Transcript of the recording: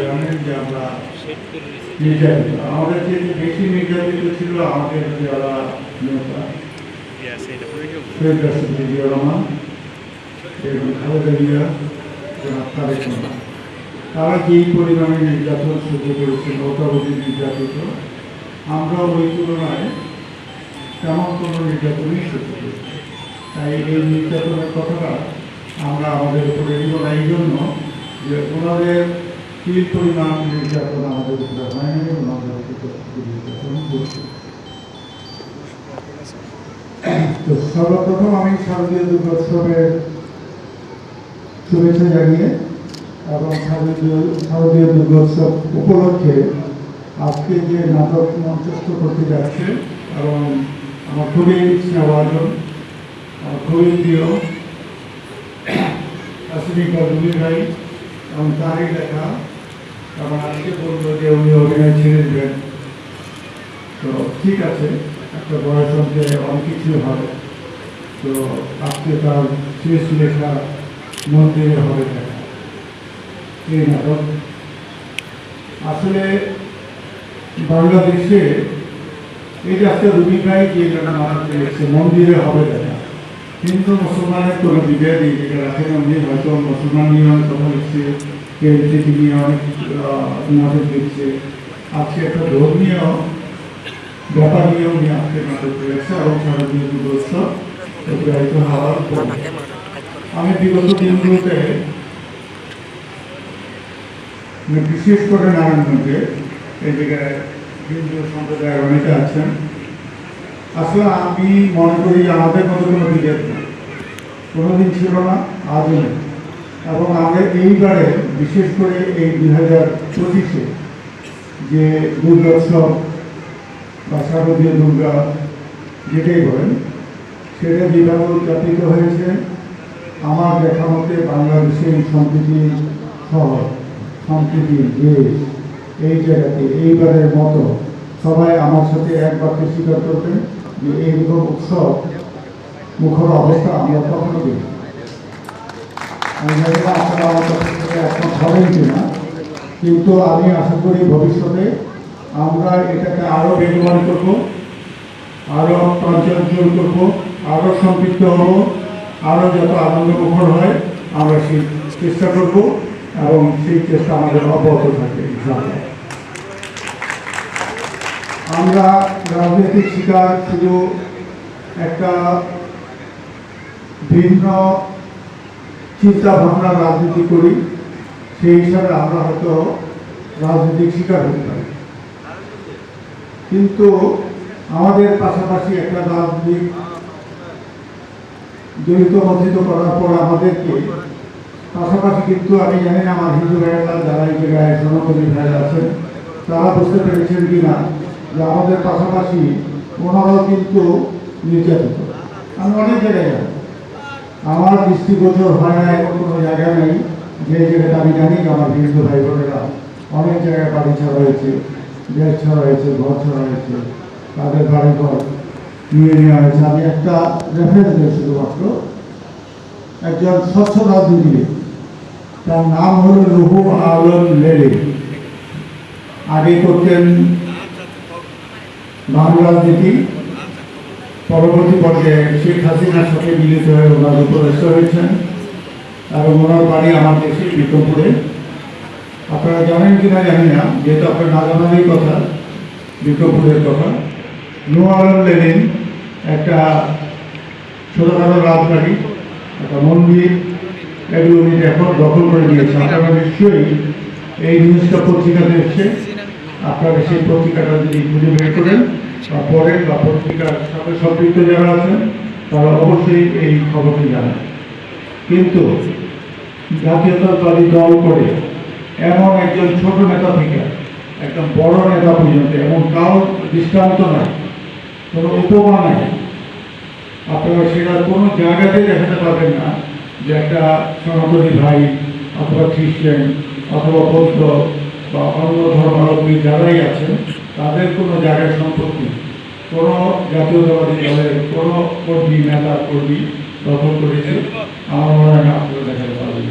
জানেন যে আমরা নির্যাতিত আমাদের যে বেশি নির্যাতিত ছিল আমাদের যারা নেতা রাষ্ট্রপতি জিয়া রহমান এবং খালেদা জিয়া। তারা যেই পরিমাণে নির্যাতন সহ্য করেছেন অত্যাবধি নির্যাতিত আমরা ওই তুলনায় তেমন কোনো নির্যাতনই সহ্য করেছি তাই এই নির্যাতনের কথাটা আমরা আমাদের উপরে নিব না, এই জন্য যে ওনাদের কি পরিমাণ নির্যাতন আমাদের উপরে উপরে নির্যাতন করছে তো সর্বপ্রথম আমি শারদীয় দুর্গোৎসবের শুভেচ্ছা জানিয়ে এবং শারদীয় দুর্গোৎসব উপলক্ষে আজকে যে নাটক মঞ্চস্থ করতে যাচ্ছে এবং আমার খুবই স্নেহভাজন আমার খুবই প্রিয় আসিফিকা রুবি ভাই এবং তারই লেখা এবং আজকে বলল যে উনি অভিনয় ছেড়ে দেবেন। তো ঠিক আছে, একটা বয়স অন্তে অনেক কিছু হবে তো আজকে তার শেষ লেখা মন্দিরে হবে এই নাটক আসলে বাংলাদেশে এই যে আজকে রুবি ভাই যে একটা নাটক লিখছে মন্দিরে হবে দেখা কিন্তু মুসলমানের কোনো বিভেদ এই জায়গায় রাখেন উনি হয়তো মুসলমান নিয়ে কথা লিখছে থেকে নিয়ে অনেক লিখছে আজকে একটা ধর্মীয় ব্যাপার নিয়ে আজকে করেছে এবং হওয়ার আমি বিগত দিনগুলোতে মানে বিশেষ করে নারায়ণগঞ্জে এই জায়গায় হিন্দু সম্প্রদায়ের অনেকে আছেন। আসলে আমি মনে করি আমাদের মতো কোনো নেই কোনোদিন ছিল না, আজও নেই। এবং আমরা এইবারে, বিশেষ করে এই দুই হাজার পঁচিশে, যে দুর্গোৎসব বা শারদীয় দুর্গা, যেটাই বলেন, সেটা যেভাবে উদযাপিত হয়েছে, আমার দেখা মতে বাংলাদেশের সম্প্রীতি শহর সম্প্রীতি দেশ, এই জায়গাতে, এইবারের মতো সবাই আমার সাথে এক বাক্যে স্বীকার করবেন যে এইরকম উৎসব মুখর অবস্থা আমরা কখনো দেখি কিনা, কিন্তু আমি আশা করি ভবিষ্যতে আমরা এটাকে আরও বেগবান করব আরও প্রাঞ্চল করব আরও সম্পৃক্ত হব আরও যত আনন্দমুখর হয়, আমরা সেই চেষ্টা করব এবং সেই চেষ্টা আমাদের অব্যাহত ইনশাআল্লাহ। আমরা রাজনৈতিক শিকার শুধু একটা ভিন্ন চিন্তা ভাবনা রাজনীতি করি, সেই হিসাবে আমরা হয়তো রাজনৈতিক শিকার হতে পারি। কিন্তু আমাদের পাশাপাশি একটা রাজনৈতিক জড়িত মধ্যিত করার পর আমাদেরকে, পাশাপাশি কিন্তু আমি জানি না আমার হিন্দু ভাইয়েরা যারা এই জায়গায় সনাতনী ভাইয়েরা আছেন, তারা বুঝতে পেরেছেন কিনা যে আমাদের পাশাপাশি ওনারাও কিন্তু নির্যাতিত। আমি অনেক জায়গায় আমার দৃষ্টিগোচর হয় না এমন কোনো জায়গা নেই। যে জায়গাটা আমি জানি আমার হিন্দু ভাই বোনেরা অনেক জায়গায় বাড়ি ছাড়া হয়েছে দেশ ছাড়া হয়েছে ঘর ছাড়া হয়েছে তাদের বাড়ি ঘর নিয়ে নেওয়া হয়েছে। আমি একটা রেফারেন্স দিই শুধুমাত্র। একজন স্বচ্ছ রাজনীতিবিদ, তার নাম হলো রুহু আলম লেলে আগে করতেন বাংলা রাজনীতি পরবর্তী পর্যায়ে শেখ হাসিনার সাথে মিলিত হয়ে ওনার উপদেষ্টা হয়েছেন এবং ওনার বাড়ি আমার দেশে, বিক্রমপুরে। আপনারা জানেন কি না জানি না, যেহেতু আপনার না জানারই কথা, বিক্রমপুরের কথা। নো আলম লেনিন একটা ছোটোখাটো রাজবাড়ি, একটা মন্দির, এগুলো উনি এখন দখল করে নিয়েছে আপনারা নিশ্চয়ই এই নিউজটা পত্রিকাতে এসছে। আপনারা সেই পত্রিকাটা যদি খুঁজে বের করেন বা পড়েন বা পত্রিকার সাথে সম্পৃক্ত যারা আছেন, তারা অবশ্যই এই খবরটি জানেন। কিন্তু জাতীয়তাবাদী দল করে এমন একজন ছোট নেতা থেকে একদম বড় নেতা পর্যন্ত এমন কারও দৃষ্টান্ত নাই, কোনো উপমা নাই। আপনারা সেটা কোনো জায়গাতে দেখাতে পারবেন না যে একটা সনাতনী ভাই অথবা খ্রিস্টান অথবা বৌদ্ধ বা অন্য ধর্মাবলম্বী যারাই আছেন তাদের কোনো জায়গায় সম্পত্তি কোনো জাতীয়তাবাদী দলের কোনো কর্মী, নেতা, কর্মী দখল করেছে আমার মনে হয় না আপনারা দেখাতে পারবেন।